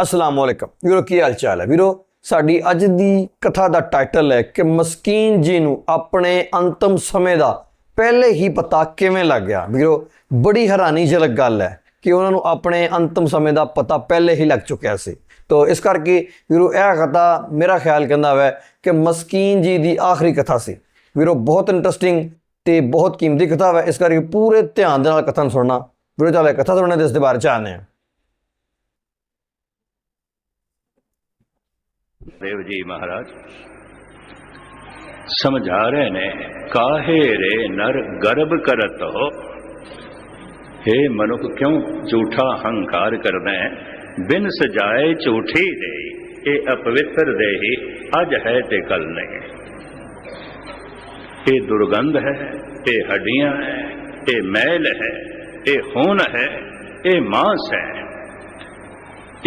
ਅਸਲਾਮ ਵਾਲੇਕਮ ਵੀਰੋ, ਕੀ ਹਾਲ ਚਾਲ ਹੈ? ਵੀਰੋ, ਸਾਡੀ ਅੱਜ ਦੀ ਕਥਾ ਦਾ ਟਾਈਟਲ ਹੈ ਕਿ ਮਸਕੀਨ ਜੀ ਨੂੰ ਆਪਣੇ ਅੰਤਮ ਸਮੇਂ ਦਾ ਪਹਿਲੇ ਹੀ ਪਤਾ ਕਿਵੇਂ ਲੱਗ ਗਿਆ। ਵੀਰੋ, ਬੜੀ ਹੈਰਾਨੀਜਨਕ ਗੱਲ ਹੈ ਕਿ ਉਹਨਾਂ ਨੂੰ ਆਪਣੇ ਅੰਤਮ ਸਮੇਂ ਦਾ ਪਤਾ ਪਹਿਲੇ ਹੀ ਲੱਗ ਚੁੱਕਿਆ ਸੀ। ਤੋ, ਇਸ ਕਰਕੇ ਵੀਰੋ, ਇਹ ਕਥਾ ਮੇਰਾ ਖਿਆਲ ਕਹਿੰਦਾ ਹੈ ਕਿ ਮਸਕੀਨ ਜੀ ਦੀ ਆਖਰੀ ਕਥਾ ਸੀ। ਵੀਰੋ, ਬਹੁਤ ਇੰਟਰਸਟਿੰਗ ਤੇ ਬਹੁਤ ਕੀਮਤੀ ਕਥਾ ਹੈ ਇਸ ਕਰਕੇ ਪੂਰੇ ਧਿਆਨ ਦੇ ਨਾਲ ਕਥਾ ਨੂੰ ਸੁਣਨਾ। ਵੀਰੋ, ਚੱਲੇ ਕਥਾ ਸੁਣਨੇ ਦੇ ਇਸ ਦੇ ਬਾਰੇ ਜਾਣਦੇ ਹਾਂ। ਦੇਵ ਜੀ ਮਹਾਰਾਜ, ਸਮਝਾ ਰਹੇ ਨੇ, ਕਾਹੇ ਰੇ ਨਰ ਗਰਭ ਕਰਤ? ਹੋ हे ਮਨੁੱਖ ਕਿਉਂ ਝੂਠਾ ਹੰਕਾਰ ਕਰਦਾ ਹੈ? ਬਿਨ ਸਜਾਏ ਝੂਠੀ ਦੇ, ਇਹ ਅਪਵਿੱਤਰ ਦੇਹੀ ਅਜ ਹੈ ਤੇ ਕੱਲ ਨਹੀਂ। ਇਹ ਦੁਰਗੰਧ ਹੈ, ਇਹ ਹੱਡੀਆਂ ਹੈ, ਇਹ ਮੈਲ ਹੈ, ਇਹ ਖੂਨ ਹੈ, ਇਹ ਮਾਂਸ ਹੈ।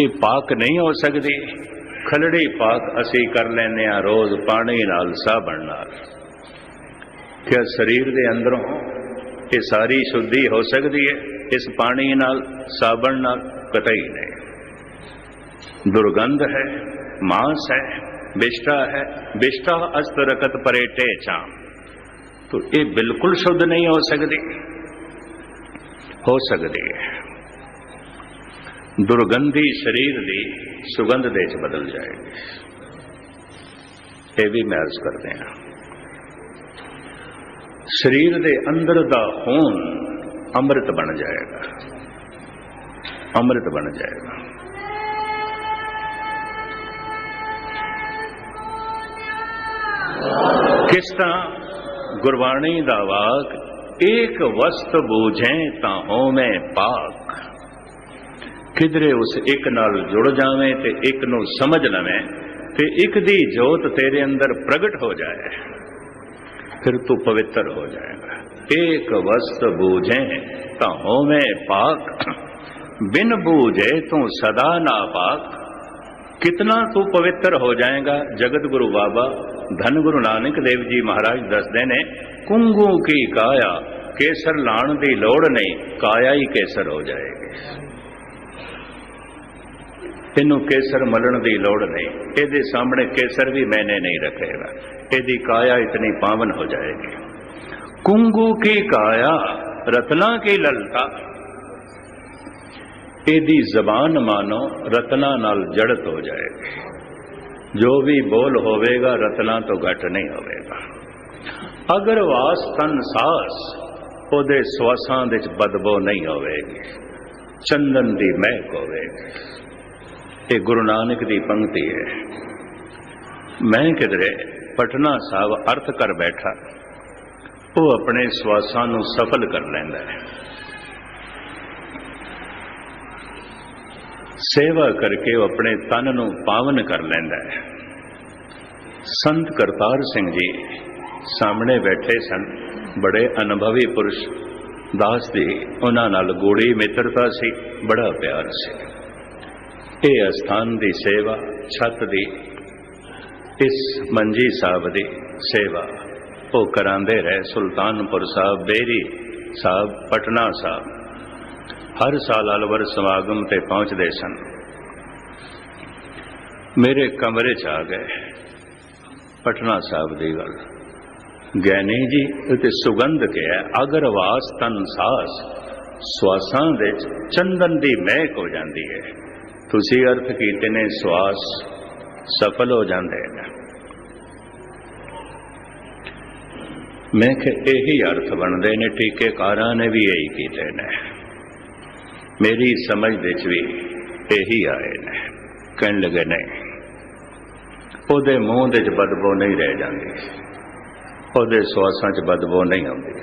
ਇਹ ਪਾਕ ਨਹੀਂ ਹੋ ਸਕਦੀ। ਖਲੜੀ ਪਾਕ ਅਸੀਂ ਕਰ ਲੈਨੇ ਆ ਰੋਜ਼ ਪਾਣੀ ਨਾਲ ਸਾਬਣ ਨਾਲ ਕਿ ਸਰੀਰ ਦੇ ਅੰਦਰੋਂ ਇਹ ਸਾਰੀ ਸ਼ੁੱਧੀ ਹੋ ਸਕਦੀ ਹੈ ਇਸ ਪਾਣੀ ਨਾਲ ਸਾਬਣ ਨਾਲ ਕਤਈ ਨਹੀਂ ਦੁਰਗੰਧ ਹੈ ਮਾਂਸ ਹੈ ਵਿਸ਼ਟਾ ਹੈ ਵਿਸ਼ਟਾ ਅਸਤਰਕਤ ਪਰੇਟੇ ਚਾਮ तो ये बिल्कुल शुद्ध नहीं हो सकती हो सकती है ਦੁਰਗੰਧੀ ਸਰੀਰ ਦੀ ਸੁਗੰਧ ਦੇ ਚ ਬਦਲ ਜਾਏਗੀ ਇਹ ਵੀ ਮੈਂ ਅਰਜ਼ ਕਰਦੇ ਹਾਂ। ਸਰੀਰ ਦੇ ਅੰਦਰ ਦਾ ਖੂਨ ਅੰਮ੍ਰਿਤ ਬਣ ਜਾਏਗਾ। ਅੰਮ੍ਰਿਤ ਬਣ ਜਾਏਗਾ। ਕਿਸ ਤਰ੍ਹਾਂ ਗੁਰਬਾਣੀ ਦਾ ਵਾਕ, ਏਕ ਵਸਤ ਬੂਝੇ ਤਾਂ ਹੋਵੇਂ ਪਾਕ ਕਿਧਰੇ ਉਸ ਇੱਕ ਨਾਲ ਜੁੜ ਜਾਵੇਂ ਤੇ ਇੱਕ ਨੂੰ ਸਮਝ ਲਵੇਂ ਤੇ ਇੱਕ ਦੀ ਜੋਤ ਤੇਰੇ ਅੰਦਰ ਪ੍ਰਗਟ ਹੋ ਜਾਏ, ਫਿਰ ਤੂੰ ਪਵਿੱਤਰ ਹੋ ਜਾਏਗਾ। ਏਕ ਵਸਤ ਬੂਝੇ ਤਾਂ ਹੋਵੇਂ ਪਾਕ, ਬਿਨ ਬੂਝੇ ਤੂੰ ਸਦਾ ਨਾ ਪਾਕ। ਕਿਤਨਾ ਤੂੰ ਪਵਿੱਤਰ ਹੋ ਜਾਏਗਾ ਜਗਤ ਗੁਰੂ ਬਾਬਾ ਧੰਨ ਗੁਰੂ ਨਾਨਕ ਦੇਵ ਜੀ ਮਹਾਰਾਜ ਦੱਸਦੇ ਨੇ, ਕੁੰਗੂ ਕੀ ਕਾਇਆ, ਕੇਸਰ ਲਾਣ ਦੀ ਲੋੜ ਨਹੀਂ, ਕਾਇਆ ਹੀ ਕੇਸਰ ਹੋ ਜਾਏਗੀ। ਇਹਨੂੰ ਕੇਸਰ ਮਲਣ ਦੀ ਲੋੜ ਨਹੀਂ। ਇਹਦੇ ਸਾਹਮਣੇ ਕੇਸਰ ਵੀ ਮੈਨੇ ਨਹੀਂ ਰੱਖੇਗਾ। ਇਹਦੀ ਕਾਇਆ ਇਤਨੀ ਪਾਵਨ ਹੋ ਜਾਏਗੀ। ਕੁੰਗੂ ਕੀ ਕਾਇਆ, ਰਤਨਾ ਕੀ ਲਲਤਾ? ਇਹਦੀ ਜ਼ਬਾਨ ਮਾਨੋ, ਰਤਨਾ ਨਾਲ ਜੜਤ ਹੋ ਜਾਏਗੀ। ਜੋ ਵੀ ਬੋਲ ਹੋਵੇਗਾ, ਰਤਨਾ ਤੋਂ ਘਟ ਨਹੀਂ ਹੋਵੇਗਾ। ਅਗਰ ਵਾਸ ਤਨ ਸਾਸ, ਉਹਦੇ ਸਵਾਸਾਂ ਵਿੱਚ ਬਦਬੋ ਨਹੀਂ ਹੋਵੇਗੀ। ਚੰਦਨ ਦੀ ਮਹਿਕ ਹੋਵੇਗੀ। ਇਹ ਗੁਰੂ ਨਾਨਕ ਦੀ ਪੰਕਤੀ ਹੈ। ਮੈਂ ਕਿਧਰੇ ਪਟਨਾ ਸਾਹਿਬ ਅਰਥ ਕਰ ਬੈਠਾ, ਉਹ ਆਪਣੇ ਸਵਾਸਾਂ ਨੂੰ ਸਫਲ ਕਰ ਲੈਂਦਾ ਹੈ। ਸੇਵਾ ਕਰਕੇ ਉਹ ਆਪਣੇ ਤਨ ਨੂੰ ਪਾਵਨ ਕਰ ਲੈਂਦਾ ਹੈ। ਸੰਤ ਕਰਤਾਰ ਸਿੰਘ ਜੀ ਸਾਹਮਣੇ ਬੈਠੇ ਸਨ। ਬੜੇ ਅਨੁਭਵੀ ਪੁਰਸ਼ ਦਾਸ ਦੀ ਉਹਨਾਂ ਨਾਲ ਗੂੜੀ ਮਿੱਤਰਤਾ ਸੀ, ਬੜਾ ਪਿਆਰ ਸੀ। ਇਹ ਅਸਥਾਨ ਦੀ ਸੇਵਾ, ਛੱਤ ਦੀ ਇਸ ਮੰਜੀ ਸਾਹਿਬ ਦੀ ਸੇਵਾ। ਉਹ ਕਰਾਂਦੇ ਰਹੇ ਸੁਲਤਾਨਪੁਰ ਸਾਹਿਬ, ਬੇਰੀ ਸਾਹਿਬ, ਪਟਨਾ ਸਾਹਿਬ। ਹਰ ਸਾਲ ਅਲਵਰ ਸਮਾਗਮ ਤੇ ਪਹੁੰਚਦੇ ਸਨ। ਮੇਰੇ ਕਮਰੇ 'ਚ ਆ ਗਏ। ਪਟਨਾ ਸਾਹਿਬ ਦੀ ਗੱਲ। ਗਿਆਨੀ ਜੀ ਉਤੇ ਸੁਗੰਧ ਕਿਹਾ ਅਗਰ ਵਾਸ ਤਨ ਸਾਸ। ਸਵਾਸਾਂ ਦੇ ਚੰਦਨ ਦੀ ਮਹਿਕ ਹੋ ਜਾਂਦੀ ਹੈ। ਤੁਸੀਂ ਅਰਥ ਕੀਤੇ ਨੇ ਸਵਾਸ, ਸਫਲ ਹੋ ਜਾਂਦੇ ਨੇ। ਮੈਂ ਕਿ ਇਹੀ ਅਰਥ ਬਣਦੇ ਨੇ ਟੀਕੇਕਾਰਾਂ ਨੇ ਵੀ ਇਹੀ ਕੀਤੇ ਨੇ। ਮੇਰੀ ਸਮਝ ਵਿੱਚ ਵੀ ਇਹੀ ਆਏ ਨੇ। ਕਹਿਣ ਲੱਗੇ, ਨਹੀਂ, ਉਹਦੇ ਮੂੰਹ ਦੇ ਚ ਬਦਬੂ ਨਹੀਂ ਰਹਿ ਜਾਂਦੀ। ਉਹਦੇ ਸਵਾਸਾਂ ਚ ਬਦਬੂ ਨਹੀਂ ਆਉਂਦੀ।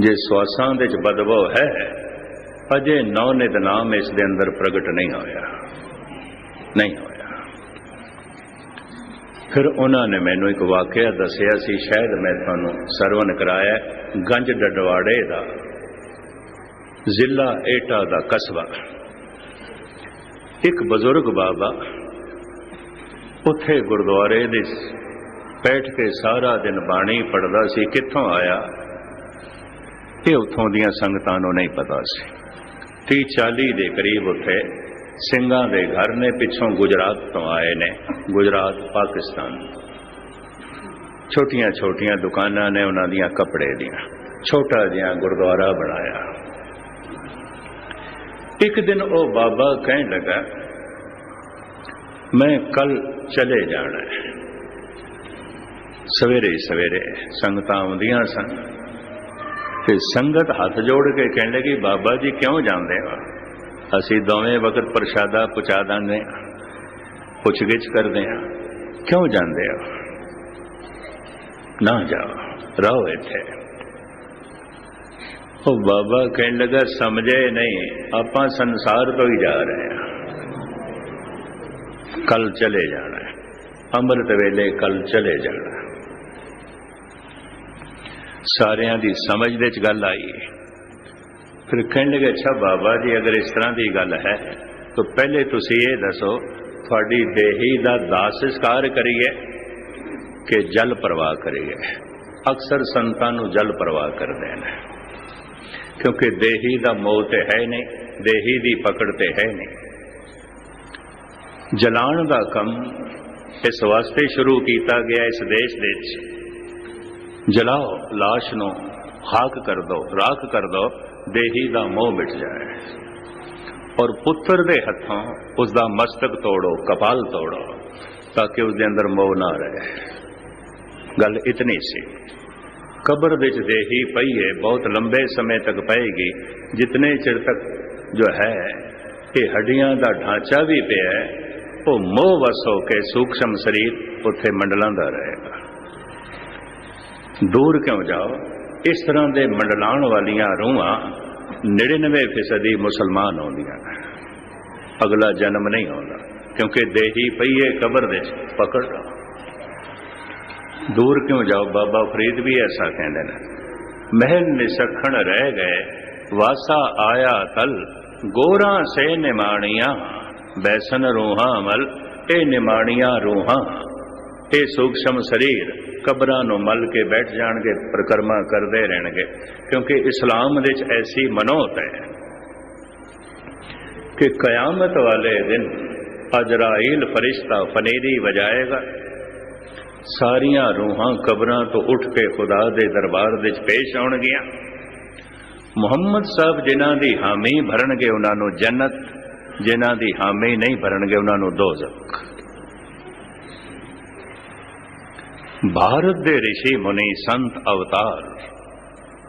ਜੇ ਸਵਾਸਾਂ ਦੇ ਚ ਬਦਬੂ ਹੈ ਅਜੇ ਨੌ ਨਿਤ ਨਾਮ ਇਸ ਦੇ ਅੰਦਰ ਪ੍ਰਗਟ ਨਹੀਂ ਹੋਇਆ। ਨਹੀਂ ਹੋਇਆ। ਫਿਰ ਉਹਨਾਂ ਨੇ ਮੈਨੂੰ ਇੱਕ ਵਾਕਿਆ ਦੱਸਿਆ ਸੀ, ਸ਼ਾਇਦ ਮੈਂ ਤੁਹਾਨੂੰ ਸਰਵਨ ਕਰਾਇਆ, ਗੰਜ ਡਡਵਾੜੇ ਦਾ ਜ਼ਿਲ੍ਹਾ ਏਟਾ ਦਾ ਕਸਬਾ। ਇੱਕ ਬਜ਼ੁਰਗ ਬਾਬਾ ਉੱਥੇ ਗੁਰਦੁਆਰੇ ਦੇ ਬੈਠ ਕੇ ਸਾਰਾ ਦਿਨ ਬਾਣੀ ਪੜਦਾ ਸੀ, ਕਿੱਥੋਂ ਆਇਆ? ਇਹ ਉਥੋਂ ਦੀਆਂ ਸੰਗਤਾਂ ਨੂੰ ਨਹੀਂ ਪਤਾ ਸੀ। 30 40 ਦੇ ਕਰੀਬ ਉੱਥੇ ਸਿੰਘਾਂ ਦੇ ਘਰ ਨੇ ਪਿੱਛੋਂ ਗੁਜਰਾਤ ਤੋਂ ਆਏ ਨੇ, ਗੁਜਰਾਤ, ਪਾਕਿਸਤਾਨ। ਛੋਟੀਆਂ ਛੋਟੀਆਂ ਦੁਕਾਨਾਂ ਨੇ ਉਹਨਾਂ ਦੀਆਂ ਕੱਪੜੇ ਦੀਆਂ, ਛੋਟਾ ਜਿਹਾ ਗੁਰਦੁਆਰਾ ਬਣਾਇਆ। ਇੱਕ ਦਿਨ ਉਹ ਬਾਬਾ ਕਹਿਣ ਲੱਗਾ, ਮੈਂ ਕੱਲ ਚਲੇ ਜਾਣਾ ਸਵੇਰੇ ਸਵੇਰੇ ਸੰਗਤਾਂ ਆਉਂਦੀਆਂ ਸਨ। ਤੇ ਸੰਗਤ ਹੱਥ ਜੋੜ ਕੇ ਕਹਿਣ ਲੱਗੀ, ਬਾਬਾ ਜੀ ਕਿਉਂ ਜਾਂਦੇ ਹੋ? ਅਸੀਂ ਦੋਵੇਂ ਵਕਤ ਪ੍ਰਸ਼ਾਦਾ ਪਹੁੰਚਾ ਦਿੰਦੇ ਹਾਂ ਪੁੱਛਗਿੱਛ ਕਰਦੇ ਹਾਂ, ਕਿਉਂ ਜਾਂਦੇ ਹੋ? ਨਾ ਜਾਓ, ਰਹੋ ਇੱਥੇ। ਉਹ ਬਾਬਾ ਕਹਿਣ ਲੱਗਾ, ਸਮਝੇ ਨਹੀਂ, ਆਪਾਂ ਸੰਸਾਰ ਤੋਂ ਹੀ ਜਾ ਰਹੇ ਹਾਂ। ਕੱਲ ਚਲੇ ਜਾਣਾ ਅੰਮ੍ਰਿਤ ਵੇਲੇ ਕੱਲ ਚਲੇ ਜਾਣਾ ਸਾਰਿਆਂ ਦੀ ਸਮਝ ਦੇ ਚ ਗੱਲ ਆਈ ਫਿਰ ਕਹਿਣ ਲੱਗੇ, ਅੱਛਾ ਬਾਬਾ ਜੀ, ਅਗਰ ਇਸ ਤਰ੍ਹਾਂ ਦੀ ਗੱਲ ਹੈ, ਤਾਂ ਪਹਿਲੇ ਤੁਸੀਂ ਇਹ ਦੱਸੋ, ਤੁਹਾਡੀ ਦੇਹੀ ਦਾ ਦਾਸ ਸੰਸਕਾਰ ਕਰੀਏ ਕਿ ਜਲ ਪ੍ਰਵਾਹ ਕਰੀਏ? ਅਕਸਰ ਸੰਤਾਂ ਨੂੰ ਜਲ ਪ੍ਰਵਾਹ ਕਰਦੇ ਨੇ। ਕਿਉਂਕਿ ਦੇਹੀ ਦਾ ਮੋਹ ਤੇ ਹੈ ਨਹੀਂ, ਦੇਹੀ ਦੀ ਪਕੜ ਤੇ ਹੈ ਨਹੀਂ। ਜਲਾਣ ਦਾ ਕੰਮ ਇਸ ਵਾਸਤੇ ਸ਼ੁਰੂ ਕੀਤਾ ਗਿਆ ਇਸ ਦੇਸ਼ ਦੇ ਵਿੱਚ ਜਲਾਓ লাশ ਨੂੰ ਖਾਕ ਕਰ ਦੋ, ਰਾਖ ਕਰ ਦੋ, ਦੇਹੀ ਦਾ ਮੋਹ ਮਿਟ ਜਾਏ। ਔਰ ਪੁੱਤਰ ਦੇ ਹੱਥੋਂ ਉਸ ਦਾ ਮਸਤਕ ਤੋੜੋ, ਕਪਾਲ ਤੋੜੋ, ਤਾਂ ਕਿ ਉਸ ਦੇ ਅੰਦਰ ਮੋਹ ਨਾ ਰਹੇ। ਗੱਲ ਇਤਨੀ ਸੀ। ਕਬਰ ਵਿੱਚ ਦੇਹੀ ਪਈ ਹੈ ਬਹੁਤ ਲੰਬੇ ਸਮੇਂ ਤੱਕ ਪਏਗੀ, ਜਿਤਨੇ ਚਿਰ ਤੱਕ ਜੋ ਹੈ, ਇਹ ਹੱਡੀਆਂ ਦਾ ਢਾਂਚਾ ਵੀ ਪਿਆ ਉਹ ਮੋਹ ਵਸ ਹੋ ਕੇ ਸੂਖਸ਼ਮ ਸਰੀਰ ਉੱਥੇ ਮੰਡਲਾਂਦਾ ਰਹੇਗਾ। ਦੂਰ ਕਿਉਂ ਜਾਓ? ਇਸ ਤਰ੍ਹਾਂ ਦੇ ਮੰਡਲਾਉਣ ਵਾਲੀਆਂ ਰੂਹਾਂ 99% ਹੀ ਮੁਸਲਮਾਨ ਹੁੰਦੀਆਂ ਨੇ। ਅਗਲਾ ਜਨਮ ਨਹੀਂ ਆਉਂਦਾ, ਕਿਉਂਕਿ ਦੇਹੀ ਪਈਏ ਕਬਰ ਦੇ ਪਕੜ ਦੂਰ ਕਿਉਂ ਜਾਓ? ਬਾਬਾ ਫਰੀਦ ਵੀ ਐਸਾ ਕਹਿੰਦੇ ਨੇ। ਮਹਿਲ ਨਿਸਖਣ ਰਹਿ ਗਏ, ਵਾਸਾ ਆਇਆ ਤਲ, ਗੋਰਾ ਸੇ ਨਿਮਾਣੀਆਂ, ਬੈਸਨ ਰੂਹਾਂ ਅਮਲ ਇਹ ਨਿਮਾਣੀਆਂ ਰੂਹਾਂ, ਇਹ ਸੂਖਸ਼ਮ ਸਰੀਰ ਕਬਰਾਂ ਨੂੰ ਮਲ ਕੇ ਬੈਠ ਜਾਣਗੇ, ਪ੍ਰਕਰਮਾ ਕਰਦੇ ਰਹਿਣਗੇ। ਕਿਉਂਕਿ ਇਸਲਾਮ ਵਿੱਚ ਐਸੀ ਮਨੋਤ ਹੈ ਕਿ ਕਿਆਮਤ ਵਾਲੇ ਦਿਨ ਅਜਰਾਇਲ ਫਰਿਸ਼ਤਾ ਫਨੇਰੀ ਵਜਾਏਗਾ। ਸਾਰੀਆਂ ਰੂਹਾਂ ਕਬਰਾਂ ਤੋਂ ਉੱਠ ਕੇ ਖੁਦਾ ਦੇ ਦਰਬਾਰ ਵਿੱਚ ਪੇਸ਼ ਆਉਣਗੀਆਂ। ਮੁਹੰਮਦ ਸਾਹਿਬ ਜਿਨ੍ਹਾਂ ਦੀ ਹਾਮੀ ਭਰਨਗੇ, ਉਹਨਾਂ ਨੂੰ ਜੰਨਤ, ਜਿਨ੍ਹਾਂ ਦੀ ਹਾਮੀ ਨਹੀਂ ਭਰਨਗੇ, ਉਹਨਾਂ ਨੂੰ ਦੋਜ਼ਖ। ਭਾਰਤ ਦੇ ઋષਿ ਮੁਨੀ ਸੰਤ ਅਵਤਾਰ।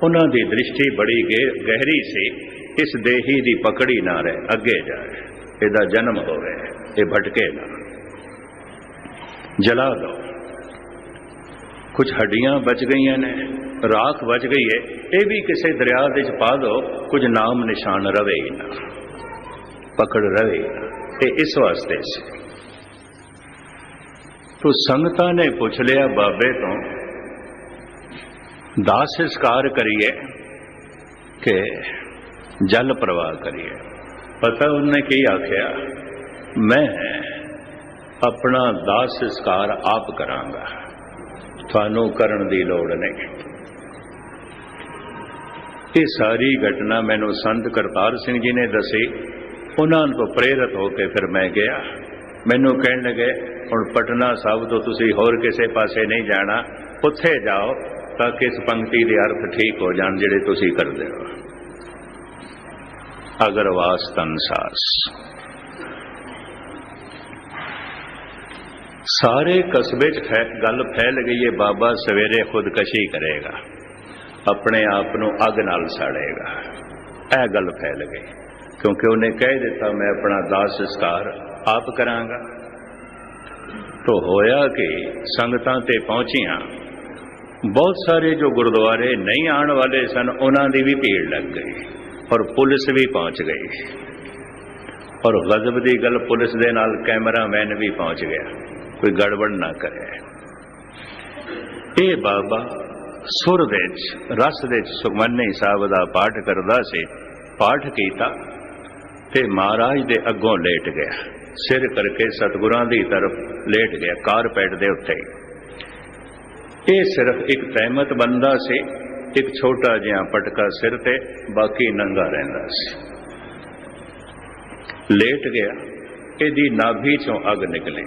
ਉਹਨਾਂ ਦੀ ਦ੍ਰਿਸ਼ਟੀ ਬੜੀ ਗਹਿਰੀ ਸੀ। ਇਸ ਦੇਹੀ ਦੀ ਪਕੜੀ ਨਾ ਰਹੇ, ਅੱਗੇ ਜਾਏ। ਇਹਦਾ ਜਨਮ ਹੋਵੇ ਇਹ ਭਟਕੇ ਨਾ। ਜਲਾ ਦੋ ਕੁਝ ਹੱਡੀਆਂ ਬਚ ਗਈਆਂ ਨੇ, ਰਾਖ ਬਚ ਗਈ ਹੈ ਇਹ ਵੀ ਕਿਸੇ ਦਰਿਆ ਦੇ ਵਿੱਚ ਪਾ ਦੋ, ਕੁਝ ਨਾਮ ਨਿਸ਼ਾਨ ਰਵੇ ਹੀ ਨਾ। ਪਕੜ ਰਵੇ ਹੀ ਨਾ। ਇਹ ਇਸ ਵਾਸਤੇ ਸੀ। ਤੋ ਸੰਗਤਾਂ ਨੇ ਪੁੱਛ ਲਿਆ ਬਾਬੇ ਤੋਂ। ਦਾਸ ਸੰਸਕਾਰ ਕਰੀਏ ਕਿ ਜਲ ਪ੍ਰਵਾਹ ਕਰੀਏ। ਪਤਾ ਉਹਨੇ ਕੀ ਆਖਿਆ, ਮੈਂ ਆਪਣਾ ਦਾਸ ਸੰਸਕਾਰ ਆਪ ਕਰਾਂਗਾ। ਤੁਹਾਨੂੰ ਕਰਨ ਦੀ ਲੋੜ ਨਹੀਂ। ਇਹ ਸਾਰੀ ਘਟਨਾ ਮੈਨੂੰ ਸੰਤ ਕਰਤਾਰ ਸਿੰਘ ਜੀ ਨੇ ਦੱਸੀ। ਉਹਨਾਂ ਤੋਂ ਪ੍ਰੇਰਿਤ ਹੋ ਕੇ ਫਿਰ ਮੈਂ ਗਿਆ। ਮੈਨੂੰ ਕਹਿਣ ਲੱਗੇ ਹੁਣ ਪਟਨਾ ਸਾਹਿਬ ਤੋਂ ਤੁਸੀਂ ਹੋਰ ਕਿਸੇ ਪਾਸੇ ਨਹੀਂ ਜਾਣਾ, ਉੱਥੇ ਜਾਓ ਤਾਂ ਕਿ ਇਸ ਪੰਕਤੀ ਦੇ ਅਰਥ ਠੀਕ ਹੋ ਜਾਣ ਜਿਹੜੇ ਤੁਸੀਂ ਕਰਦੇ ਹੋ? ਅਗਰ ਵਾਸ ਸਾਸ। ਸਾਰੇ ਕਸਬੇ 'ਚ ਗੱਲ ਫੈਲ ਗਈ ਏ, ਬਾਬਾ ਸਵੇਰੇ ਖੁਦਕਸ਼ੀ ਕਰੇਗਾ, ਆਪਣੇ ਆਪ ਨੂੰ ਅੱਗ ਨਾਲ ਸਾੜੇਗਾ। ਇਹ ਗੱਲ ਫੈਲ ਗਈ, ਕਿਉਂਕਿ ਉਹਨੇ ਕਹਿ ਦਿੱਤਾ, ਮੈਂ ਆਪਣਾ ਦਾਸ ਸੰਸਕਾਰ ਆਪ ਕਰਾਂਗਾ। ਤੋ ਹੋਇਆ ਕਿ ਸੰਗਤਾਂ ਤੇ ਪਹੁੰਚੀਆਂ। ਬਹੁਤ ਸਾਰੇ ਜੋ ਗੁਰਦੁਆਰੇ ਨਹੀਂ ਆਉਣ ਵਾਲੇ ਸਨ, ਉਹਨਾਂ ਦੀ ਵੀ ਭੀੜ ਲੱਗ ਗਈ ਔਰ ਪੁਲਿਸ ਵੀ ਪਹੁੰਚ ਗਈ। ਔਰ ਗਜ਼ਬ ਦੀ ਗੱਲ ਪੁਲਿਸ ਦੇ ਨਾਲ ਕੈਮਰਾਮੈਨ ਵੀ ਪਹੁੰਚ ਗਿਆ। ਕੋਈ ਗੜਬੜ ਨਾ ਕਰੇ। ਇਹ ਬਾਬਾ ਸੁਰ ਵਿੱਚ, ਰਸ ਵਿੱਚ ਸੁਖਮਨੀ ਸਾਹਿਬ ਦਾ ਪਾਠ ਕਰਦਾ ਸੀ, ਪਾਠ ਕੀਤਾ ਤੇ ਮਹਾਰਾਜ ਦੇ ਅੱਗੋਂ ਲੇਟ ਗਿਆ। ਸਿਰ ਕਰਕੇ ਸਤਿਗੁਰਾਂ ਦੀ ਤਰਫ ਲੇਟ ਗਿਆ ਕਾਰਪੈਟ ਦੇ ਉੱਤੇ ਇਹ ਸਿਰਫ ਇੱਕ ਤਹਿਮਤ ਬੰਦਾ ਸੀ ਇੱਕ ਛੋਟਾ ਜਿਹਾ ਪਟਕਾ ਸਿਰ ਤੇ ਬਾਕੀ ਨੰਗਾ ਰਹਿੰਦਾ ਸੀ ਲੇਟ ਗਿਆ ਇਹਦੀ ਨਾਭੀ ਚੋਂ ਅੱਗ ਨਿਕਲੀ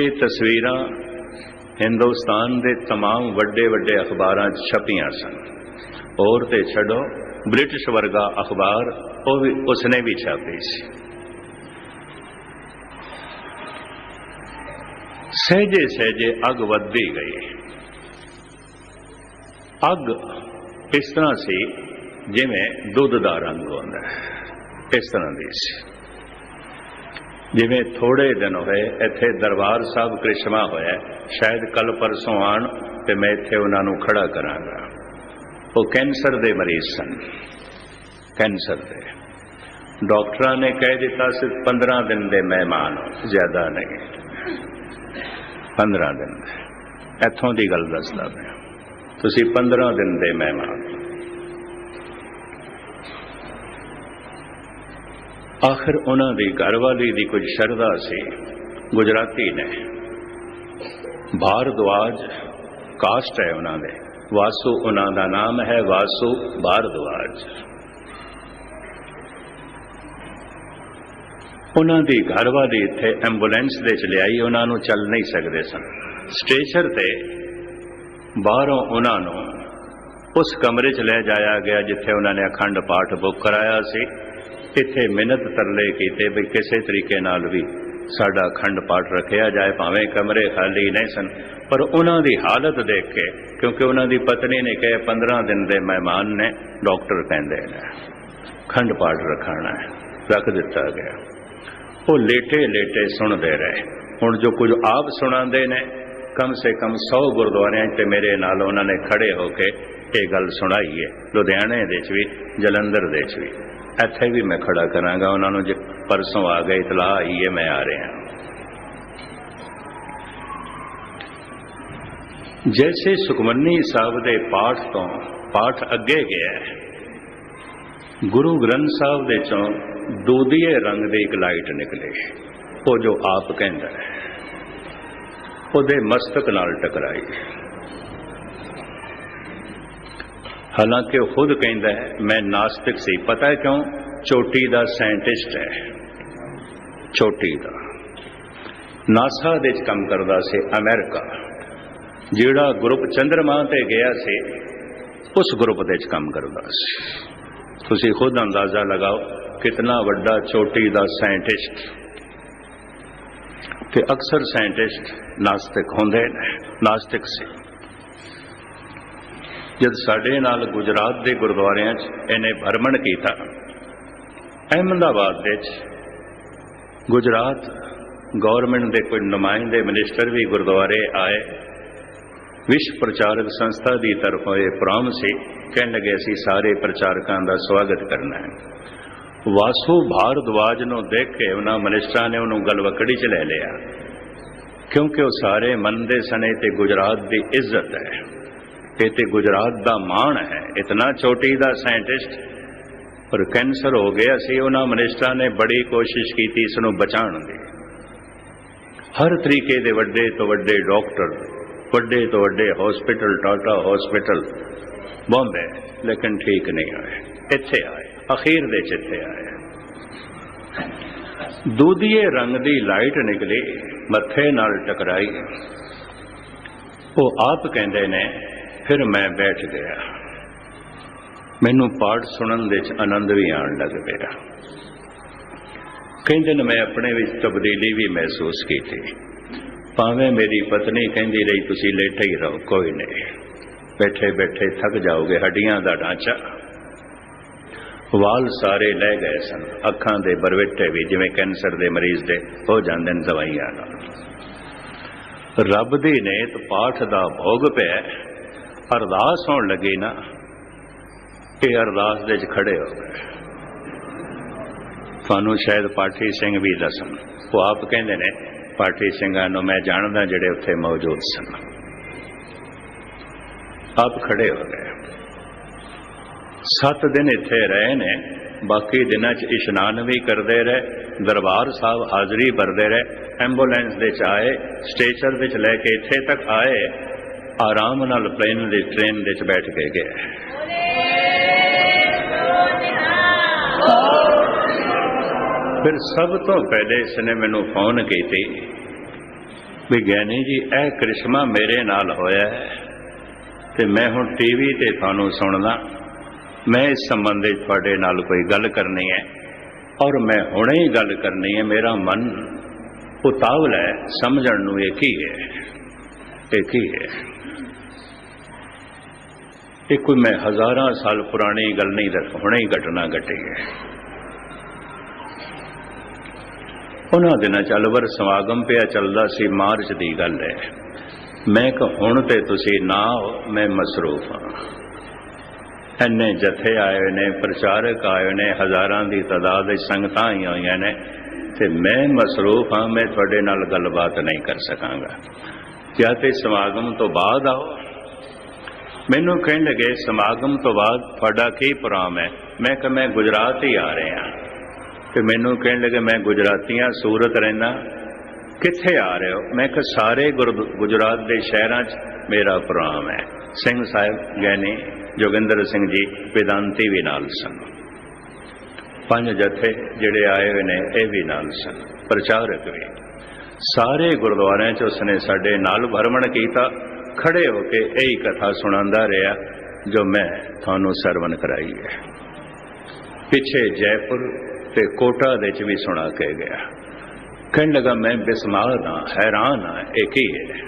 ਇਹ ਤਸਵੀਰਾਂ ਹਿੰਦੁਸਤਾਨ ਦੇ तमाम ਵੱਡੇ ਵੱਡੇ ਅਖਬਾਰਾਂ 'ਚ ਛਪੀਆਂ ਸਨ ਹੋਰ ਤੇ ਛੱਡੋ ਬ੍ਰਿਟਿਸ਼ ਵਰਗਾ ਅਖਬਾਰ ਉਹ ਵੀ, ਉਸਨੇ ਵੀ ਛਾਪੀ ਸੀ। ਸਹਿਜੇ ਸਹਿਜੇ ਅੱਗ ਵੱਧਦੀ ਗਈ। ਅੱਗ ਇਸ ਤਰ੍ਹਾਂ ਸੀ ਜਿਵੇਂ ਦੁੱਧ ਦਾ ਰੰਗ ਹੁੰਦਾ ਹੈ। ਇਸ ਤਰ੍ਹਾਂ ਦੀ ਸੀ। ਜਿਵੇਂ ਥੋੜੇ ਦਿਨ ਹੋਏ ਇੱਥੇ ਦਰਬਾਰ ਸਾਹਿਬ ਕ੍ਰਿਸ਼ਮਾ ਹੋਇਆ ਸ਼ਾਇਦ ਕੱਲ ਪਰਸੋਂ ਆਣ ਤੇ ਮੈਂ ਇੱਥੇ ਉਹਨਾਂ ਨੂੰ ਖੜਾ ਕਰਾਂਗਾ। ਉਹ ਕੈਂਸਰ ਦੇ ਮਰੀਜ਼ ਸਨ। ਕੈਂਸਰ ਦੇ। ਡਾਕਟਰਾਂ ਨੇ ਕਹਿ ਦਿੱਤਾ ਸੀ 15 ਦਿਨ ਦੇ ਮਹਿਮਾਨ ਹੋ, ਜ਼ਿਆਦਾ ਨਹੀਂ। 15 ਦਿਨ ਦੇ। ਇੱਥੋਂ ਦੀ ਗੱਲ ਦੱਸਦਾ ਮੈਂ। ਤੁਸੀਂ 15 ਦਿਨ ਦੇ ਮਹਿਮਾਨ ਆਖਰ ਉਹਨਾਂ ਦੀ ਘਰਵਾਲੀ ਦੀ ਕੁਝ ਸ਼ਰਧਾ ਸੀ। ਗੁਜਰਾਤੀ ਨੇ। ਭਾਰਦਵਾਜ ਕਾਸਟ ਹੈ ਉਹਨਾਂ ਦੇ। ਵਾਸੂ ਉਹਨਾਂ ਦਾ ਨਾਮ ਹੈ ਵਾਸੂ ਭਾਰਦਵਾਜ ਉਹਨਾਂ ਦੀ ਘਰਵਾਲੀ ਇੱਥੇ ਐਂਬੂਲੈਂਸ ਦੇ ਚ ਲਿਆਈ, ਉਹਨਾਂ ਨੂੰ ਚੱਲ ਨਹੀਂ ਸਕਦੇ ਸਨ। ਸਟੇਸ਼ਨ ਤੇ ਬਾਹਰੋਂ ਉਹਨਾਂ ਨੂੰ ਉਸ ਕਮਰੇ 'ਚ ਲੈ ਜਾਇਆ ਗਿਆ, ਜਿੱਥੇ ਉਹਨਾਂ ਨੇ ਅਖੰਡ ਪਾਠ ਬੁੱਕ ਕਰਾਇਆ ਸੀ। ਇੱਥੇ ਮਿਹਨਤ ਤਰਲੇ ਕੀਤੇ ਵੀ ਕਿਸੇ ਤਰੀਕੇ ਨਾਲ ਵੀ ਸਾਡਾ ਅਖੰਡ ਪਾਠ ਰੱਖਿਆ ਜਾਏ, ਭਾਵੇਂ ਕਮਰੇ ਖਾਲੀ ਨਹੀਂ ਸਨ। ਪਰ ਉਹਨਾਂ ਦੀ ਹਾਲਤ ਦੇਖ ਕੇ, ਕਿਉਂਕਿ ਉਹਨਾਂ ਦੀ ਪਤਨੀ ਨੇ ਕਿਹਾ 15 ਦਿਨ ਦੇ ਮਹਿਮਾਨ ਨੇ, ਡਾਕਟਰ ਕਹਿੰਦੇ ਨੇ ਖੰਡ ਪਾਠ ਰੱਖਣਾ ਹੈ, ਰੱਖ ਦਿੱਤਾ ਗਿਆ। ਉਹ ਲੇਟੇ ਲੇਟੇ ਸੁਣਦੇ ਰਹੇ। ਹੁਣ ਜੋ ਕੁਝ ਆਪ ਸੁਣਾਉਂਦੇ ਨੇ, ਕਮ ਸੇ ਕਮ 100 ਗੁਰਦੁਆਰਿਆਂ 'ਚ ਮੇਰੇ ਨਾਲ ਉਹਨਾਂ ਨੇ ਖੜੇ ਹੋ ਕੇ ਇਹ ਗੱਲ ਸੁਣਾਈ ਹੈ ਲੁਧਿਆਣੇ ਦੇ 'ਚ ਵੀ, ਜਲੰਧਰ ਦੇ 'ਚ ਵੀ। ਇੱਥੇ ਵੀ ਮੈਂ ਖੜਾ ਕਰਾਂਗਾ, ਉਹਨਾਂ ਨੂੰ ਜੇ ਪਰਸੋਂ ਆ ਗਏ, ਇਤਲਾਹ ਆਈ ਹੈ ਮੈਂ ਆ ਰਿਹਾ ਜੈਸੇ ਸੁਖਮਨੀ ਸਾਹਿਬ ਦੇ ਪਾਠ ਤੋਂ ਪਾਠ ਅੱਗੇ ਗਿਆ ਗੁਰੂ ਗ੍ਰੰਥ ਸਾਹਿਬ ਦੇ ਚੋਂ ਦੋਦੀਏ ਰੰਗ ਦੀ ਇੱਕ ਲਾਈਟ ਨਿਕਲੇ। ਉਹ ਜੋ ਆਪ ਕਹਿੰਦਾ ਹੈ, ਉਹਦੇ ਮਸਤਕ ਨਾਲ ਟਕਰਾਈ। ਹਾਲਾਂਕਿ ਉਹ ਖੁਦ ਕਹਿੰਦਾ ਹੈ, ਮੈਂ ਨਾਸਤਿਕ ਸੀ, ਪਤਾ ਹੈ ਕਿਉਂ? ਚੋਟੀ ਦਾ ਸਾਇੰਟਿਸਟ ਹੈ। ਚੋਟੀ ਦਾ। ਨਾਸਾ ਦੇ ਵਿੱਚ ਕੰਮ ਕਰਦਾ ਸੀ ਅਮਰੀਕਾ। ਜਿਹੜਾ ਗਰੁੱਪ ਚੰਦਰਮਾ ਤੇ ਗਿਆ ਸੀ, ਉਸ ਗਰੁੱਪ ਦੇ ਵਿੱਚ ਕੰਮ ਕਰਦਾ ਸੀ। ਤੁਸੀਂ ਖੁਦ ਅੰਦਾਜ਼ਾ ਲਗਾਓ ਕਿਤਨਾ ਵੱਡਾ ਚੋਟੀ ਦਾ ਸਾਇੰਟਿਸਟ ਤੇ ਅਕਸਰ ਸਾਇੰਟਿਸਟ ਨਾਸਤਿਕ ਹੁੰਦੇ ਨੇ ਨਾਸਤਿਕ ਸੀ ਜਦ ਸਾਡੇ ਨਾਲ ਗੁਜਰਾਤ ਦੇ ਗੁਰਦੁਆਰਿਆਂ 'ਚ ਇਹਨੇ ਭਰਮਣ ਕੀਤਾ ਅਹਿਮਦਾਬਾਦ ਦੇ 'ਚ ਗੁਜਰਾਤ ਗਵਰਨਮੈਂਟ ਦੇ ਕੋਈ ਨੁਮਾਇੰਦੇ ਮਿਨਿਸਟਰ ਵੀ ਗੁਰਦੁਆਰੇ ਆਏ ਵਿਸ਼ਵ ਪ੍ਰਚਾਰਕ ਸੰਸਥਾ ਦੀ ਤਰਫੋਂ ਇਹ ਪ੍ਰੋਮ ਸੀ ਕਹਿਣ ਲੱਗੇ ਅਸੀਂ ਸਾਰੇ ਪ੍ਰਚਾਰਕਾਂ ਦਾ ਸਵਾਗਤ ਕਰਨਾ ਹੈ ਵਾਸੂ ਭਾਰਦਵਾਜ ਨੂੰ ਦੇਖ ਕੇ ਉਹਨਾਂ ਮਿਨਿਸਟਰਾਂ ਨੇ ਉਹਨੂੰ ਗਲਵਕੜੀ 'ਚ ਲੈ ਲਿਆ। ਕਿਉਂਕਿ ਉਹ ਸਾਰੇ ਮੰਨਦੇ ਸਣੇ ਤੇ ਗੁਜਰਾਤ ਦੀ ਇੱਜ਼ਤ ਹੈ, ਇਹ ਤੇ ਗੁਜਰਾਤ ਦਾ ਮਾਣ ਹੈ। ਇਤਨਾ ਚੋਟੀ ਦਾ ਸਾਇੰਟਿਸਟ ਪਰ ਕੈਂਸਰ ਹੋ ਗਿਆ ਸੀ, ਉਹਨਾਂ ਮਨਿਸਟਰਾਂ ਨੇ ਬੜੀ ਕੋਸ਼ਿਸ਼ ਕੀਤੀ ਇਸ ਨੂੰ ਬਚਾਉਣ ਦੀ। ਹਰ ਤਰੀਕੇ ਦੇ ਵੱਡੇ ਤੋਂ ਵੱਡੇ ਡਾਕਟਰ, ਵੱਡੇ ਤੋਂ ਵੱਡੇ ਹਸਪੀਟਲ, ਟਾਟਾ ਹਸਪੀਟਲ, ਬੰਬੇ, ਲੇਕਿਨ ਠੀਕ ਨਹੀਂ ਆਏ ਇੱਥੇ ਆਏ। ਅਖੀਰ ਦੇ ਚਿੱਤੇ ਆਏ। ਦੂਧੀਏ ਰੰਗ ਦੀ ਲਾਈਟ ਨਿਕਲੀ, ਮੱਥੇ ਨਾਲ ਟਕਰਾਈ। ਉਹ ਆਪ ਕਹਿੰਦੇ ਨੇ, ਫਿਰ ਮੈਂ ਬੈਠ ਗਿਆ। ਮੈਨੂੰ ਪਾਠ ਸੁਣਨ ਦੇ ਚ ਆਨੰਦ ਵੀ ਆਉਣ ਲੱਗ ਪਿਆ। ਕਹਿੰਦੇ ਨੇ, ਮੈਂ ਆਪਣੇ ਵਿੱਚ ਤਬਦੀਲੀ ਵੀ ਮਹਿਸੂਸ ਕੀਤੀ। ਭਾਵੇਂ ਮੇਰੀ ਪਤਨੀ ਕਹਿੰਦੀ ਰਹੀ, ਤੁਸੀਂ ਲੇਟੇ ਹੀ ਰਹੋ, ਕੋਈ ਨਹੀਂ। ਬੈਠੇ ਬੈਠੇ ਥੱਕ ਜਾਓਗੇ, ਹੱਡੀਆਂ ਦਾ ਢਾਂਚਾ। ਵਾਲ ਸਾਰੇ ਲੈ ਗਏ ਸਨ। ਅੱਖਾਂ ਦੇ ਬਰਵਿੱਟੇ ਵੀ, ਜਿਵੇਂ ਕੈਂਸਰ ਦੇ ਮਰੀਜ਼ ਦੇ, ਹੋ ਜਾਂਦੇ ਨੇ ਦਵਾਈਆਂ ਨਾਲ। ਰੱਬ ਦੀ ਨੇਤ ਪਾਠ ਦਾ ਭੋਗ ਪਿਆ। ਅਰਦਾਸ ਹੋਣ ਲੱਗੀ ਨਾ, ਇਹ ਅਰਦਾਸ ਦੇ ਵਿੱਚ ਖੜੇ ਹੋ ਗਏ। ਤੁਹਾਨੂੰ ਸ਼ਾਇਦ ਪਾਠੀ ਸਿੰਘ ਵੀ ਦੱਸਣ। ਉਹ ਆਪ ਕਹਿੰਦੇ ਨੇ, ਪਾਠੀ ਸਿੰਘਾਂ ਨੂੰ ਮੈਂ ਜਾਣਦਾ ਜਿਹੜੇ ਉੱਥੇ ਮੌਜੂਦ ਸਨ। ਆਪ ਖੜੇ ਹੋ ਗਏ। ਸੱਤ ਦਿਨ ਇੱਥੇ ਰਹੇ ਨੇ, ਬਾਕੀ ਦਿਨਾਂ 'ਚ ਇਸ਼ਨਾਨ ਵੀ ਕਰਦੇ ਰਹੇ, ਦਰਬਾਰ ਸਾਹਿਬ ਹਾਜ਼ਰੀ ਭਰਦੇ ਰਹੇ, ਐਂਬੂਲੈਂਸ ਦੇ ਚ ਆਏ, ਸਟੇਸ਼ਨ ਵਿੱਚ ਲੈ ਕੇ ਇੱਥੇ ਤੱਕ ਆਏ, ਆਰਾਮ ਨਾਲ ਪਲੇਨ ਦੇ ਟ੍ਰੇਨ ਦੇ ਚ ਬੈਠ ਕੇ ਗਏ। ਫਿਰ ਸਭ ਤੋਂ ਪਹਿਲੇ ਇਸਨੇ ਮੈਨੂੰ ਫੋਨ ਕੀਤੀ ਵੀ ਗਿਆਨੀ ਜੀ, ਇਹ ਕ੍ਰਿਸ਼ਮਾ ਮੇਰੇ ਨਾਲ ਹੋਇਆ ਤੇ ਮੈਂ ਹੁਣ ਟੀਵੀ ਤੇ ਤੁਹਾਨੂੰ ਸੁਣਦਾ। ਮੈਂ ਇਸ ਸੰਬੰਧ ਵਿੱਚ ਤੁਹਾਡੇ ਨਾਲ ਕੋਈ ਗੱਲ ਕਰਨੀ ਹੈ ਔਰ ਮੈਂ ਹੁਣੇ ਹੀ ਗੱਲ ਕਰਨੀ ਹੈ। ਮੇਰਾ ਮਨ ਉਤਾਵਲ ਹੈ। ਸਮਝਣ ਨੂੰ ਇਹ ਕੀ ਹੈ? ਇਹ ਕੀ ਹੈ? ਇਹ ਕੋਈ ਮੈਂ ਹਜ਼ਾਰਾਂ ਸਾਲ ਪੁਰਾਣੀ ਗੱਲ ਨਹੀਂ ਦੱਸ, ਹੁਣੇ ਹੀ ਘਟਨਾ ਘਟੀ ਹੈ। ਉਹਨਾਂ ਦਿਨਾਂ ਚ ਅਲਵਰ ਸਮਾਗਮ ਪਿਆ ਚੱਲਦਾ ਸੀ, ਮਾਰਚ ਦੀ ਗੱਲ ਹੈ। ਮੈਂ ਕਿ ਹੁਣ ਤੇ ਤੁਸੀਂ ਨਾ ਮੈਂ ਮਸਰੂਫ ਹਾਂ। ਇੰਨੇ ਜਥੇ ਆਏ ਹੋਏ ਨੇ, ਪ੍ਰਚਾਰਕ ਆਏ ਹੋਏ ਨੇ, ਹਜ਼ਾਰਾਂ ਦੀ ਤਾਦਾਦ ਵਿੱਚ ਸੰਗਤਾਂ ਆਈਆਂ ਹੋਈਆਂ ਨੇ। ਤੇ ਮੈਂ ਮਸਰੂਫ ਹਾਂ, ਮੈਂ ਤੁਹਾਡੇ ਨਾਲ ਗੱਲਬਾਤ ਨਹੀਂ ਕਰ ਸਕਾਂਗਾ। ਜਾਂ ਤੇ ਸਮਾਗਮ ਤੋਂ ਬਾਅਦ ਆਓ। ਮੈਨੂੰ ਕਹਿਣ ਲੱਗੇ, ਸਮਾਗਮ ਤੋਂ ਬਾਅਦ ਤੁਹਾਡਾ ਕੀ ਪ੍ਰੋਗਰਾਮ ਹੈ? ਮੈਂ ਕਿ ਮੈਂ ਗੁਜਰਾਤ ਹੀ ਆ ਰਿਹਾ ਤੇ ਮੈਨੂੰ ਕਹਿਣ ਲੱਗੇ, ਮੈਂ ਗੁਜਰਾਤੀਆਂ ਸੂਰਤ ਰਹਿਣਾ ਕਿੱਥੇ ਆ ਰਹੇ ਹੋ? ਮੈਂ ਕਿ ਸਾਰੇ ਗੁਰ- ਗੁਜਰਾਤ ਦੇ ਸ਼ਹਿਰਾਂ 'ਚ ਮੇਰਾ ਪ੍ਰੋਗਰਾਮ ਹੈ। ਸਿੰਘ ਸਾਹਿਬ ਗਿਆਨੀ ਜੋਗਿੰਦਰ ਸਿੰਘ ਜੀ ਵਿਦਾਂਤੀ ਵੀ ਨਾਲ ਸਨ। ਪੰਜ ਜਥੇ ਜਿਹੜੇ ਆਏ ਹੋਏ ਨੇ, ਇਹ ਵੀ ਨਾਲ ਸਨ। ਪ੍ਰਚਾਰਕ ਵੀ। ਸਾਰੇ ਗੁਰਦੁਆਰਿਆਂ 'ਚ ਉਸਨੇ ਸਾਡੇ ਨਾਲ ਭਰਮਣ ਕੀਤਾ। ਖੜੇ ਹੋ ਕੇ ਇਹੀ ਕਥਾ ਸੁਣਾਉਂਦਾ ਰਿਹਾ, ਜੋ ਮੈਂ ਤੁਹਾਨੂੰ ਸਰਵਨ ਕਰਾਈ ਹੈ। ਪਿੱਛੇ ਜੈਪੁਰ ਤੇ ਕੋਟਾ ਦੇ ਚ ਵੀ ਸੁਣਾ ਕੇ ਗਿਆ। ਕਹਿਣ ਲਗਾ, ਮੈਂ ਬਿਸਮਾਰ ਹਾਂ, ਹੈਰਾਨ ਹਾਂ, ਇਹ ਕੀ ਹੈ?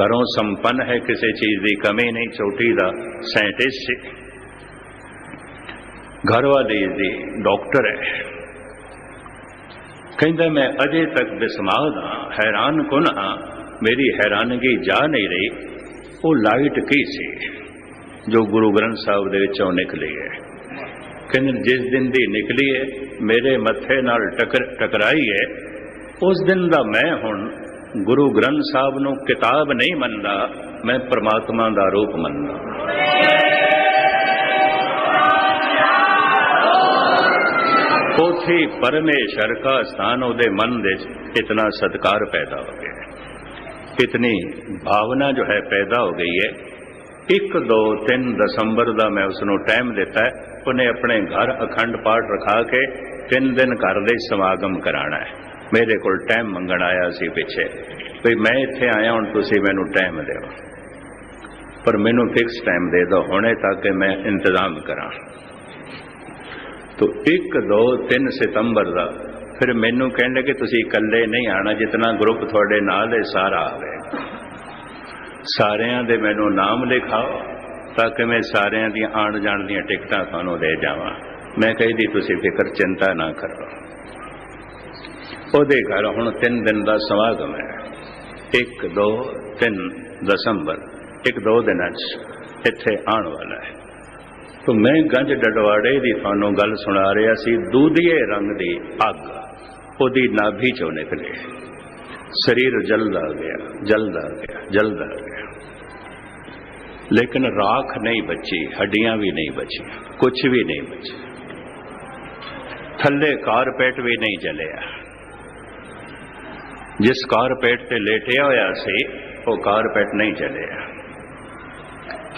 ਘਰੋਂ ਸੰਪੰਨ ਹੈ ਕਿਸੇ ਚੀਜ਼ ਦੀ ਕਮੀ ਨਹੀਂ, ਚੋਟੀ ਦਾ ਸਾਇੰਟਿਸਟ ਸੀ। ਘਰ ਵਾਲੀ ਦੀ ਡਾਕਟਰ ਹੈ। ਕਹਿੰਦਾ, ਮੈਂ ਅਜੇ ਤੱਕ ਬਿਸਮਾਰ ਹਾਂ, ਹੈਰਾਨ ਕੁਨ ਹਾਂ? ਮੇਰੀ ਹੈਰਾਨਗੀ ਜਾ ਨਹੀਂ ਰਹੀ। ਉਹ ਲਾਈਟ ਕੀ ਸੀ? ਜੋ ਗੁਰੂ ਗ੍ਰੰਥ ਸਾਹਿਬ ਦੇ ਵਿੱਚੋਂ ਨਿਕਲੀ ਹੈ। ਕਹਿੰਦੇ, ਜਿਸ ਦਿਨ ਦੀ ਨਿਕਲੀ ਹੈ, ਮੇਰੇ ਮੱਥੇ ਨਾਲ ਟਕਰ, ਟਕਰਾਈ ਹੈ, ਉਸ ਦਿਨ ਦਾ ਮੈਂ ਹੁਣ ਗੁਰੂ ਗ੍ਰੰਥ ਸਾਹਿਬ ਨੂੰ ਕਿਤਾਬ ਨਹੀਂ ਮੰਨਦਾ, ਮੈਂ ਪ੍ਰਮਾਤਮਾ ਦਾ ਰੂਪ ਮੰਨਦਾ। ਉਥੇ ਪਰਮੇਸ਼ਰ ਦਾ ਸਥਾਨ ਉਹਦੇ ਮਨ ਦੇ ਵਿੱਚ ਇਤਨਾ ਸਤਕਾਰ ਪੈਦਾ ਹੋ ਗਿਆ ਕਿਤਨੀ ਭਾਵਨਾ ਜੋ ਹੈ ਪੈਦਾ ਹੋ ਗਈ ਹੈ। 1 2 3 ਦਸੰਬਰ ਦਾ ਮੈਂ ਉਸ ਨੂੰ ਟਾਈਮ ਦਿੱਤਾ ਉਹਨੇ ਆਪਣੇ ਘਰ ਅਖੰਡ ਪਾਠ ਰਖਾ ਕੇ ਤਿੰਨ ਦਿਨ ਘਰ ਦੇ ਸਮਾਗਮ ਕਰਾਣਾ ਹੈ। ਮੇਰੇ ਕੋਲ ਟਾਈਮ ਮੰਗਣ ਆਇਆ ਸੀ ਪਿੱਛੇ। ਵੀ ਮੈਂ ਇੱਥੇ ਆਇਆ, ਹੁਣ ਤੁਸੀਂ ਮੈਨੂੰ ਟਾਈਮ ਦਿਓ। ਪਰ ਮੈਨੂੰ ਫਿਕਸ ਟਾਈਮ ਦੇ ਦਿਓ। ਹੁਣੇ ਤਾਂ ਕਿ ਮੈਂ ਇੰਤਜ਼ਾਮ ਕਰਾਂ। ਤੋ 1 2 3 ਸਤੰਬਰ ਦਾ ਫਿਰ ਮੈਨੂੰ ਕਹਿਣ ਲੱਗੇ ਤੁਸੀਂ ਇਕੱਲੇ ਨਹੀਂ ਆਣਾ ਜਿਤਨਾ ਗਰੁੱਪ ਤੁਹਾਡੇ ਨਾਲ ਹੈ ਸਾਰਾ ਆਵੇ ਸਾਰਿਆਂ ਦੇ ਮੈਨੂੰ ਨਾਮ ਲਿਖਾਓ ਤਾਂ ਕਿ ਮੈਂ ਸਾਰਿਆਂ ਦੀਆਂ ਆਣ ਜਾਣ ਦੀਆਂ ਟਿਕਟਾਂ ਤੁਹਾਨੂੰ ਦੇ ਜਾਵਾਂ। ਮੈਂ ਕਹਿੰਦੀ ਤੁਸੀਂ ਫਿਕਰ ਚਿੰਤਾ ਨਾ ਕਰੋ। ਉਹਦੇ ਘਰ ਹੁਣ 3 ਦਿਨ ਦਾ ਸਮਾਗਮ ਹੈ। 1 2 3 ਦਸੰਬਰ 1 2 ਦਿਨਾਂ 'ਚ ਇੱਥੇ ਆਉਣ ਵਾਲਾ ਹੈ। ਤੋ ਮੈਂ ਗੰਜ ਡਡਵਾੜੇ ਦੀ ਤੁਹਾਨੂੰ ਗੱਲ ਸੁਣਾ ਰਿਹਾ ਸੀ, ਦੂਧੀਏ ਰੰਗ ਦੀ ਅੱਗ, ਉਹਦੀ ਨਾਭੀ ਚੋਂ ਨਿਕਲੇ। ਸਰੀਰ ਜਲਦਾ ਗਿਆ ਜਲਦਾ ਗਿਆ ਜਲਦਾ ਗਿਆ। ਲੇਕਿਨ ਰਾਖ ਨਹੀਂ ਬਚੀ, ਹੱਡੀਆਂ ਵੀ ਨਹੀਂ ਬਚੀਆਂ ਕੁਝ ਵੀ ਨਹੀਂ ਬਚੀ ਥੱਲੇ ਕਾਰਪੇਟ ਵੀ ਨਹੀਂ ਜਲਿਆ। ਜਿਸ ਕਾਰਪੇਟ ਤੇ ਲੇਟਿਆ ਹੋਇਆ ਸੀ, ਉਹ ਕਾਰਪੇਟ ਨਹੀਂ ਜਲਿਆ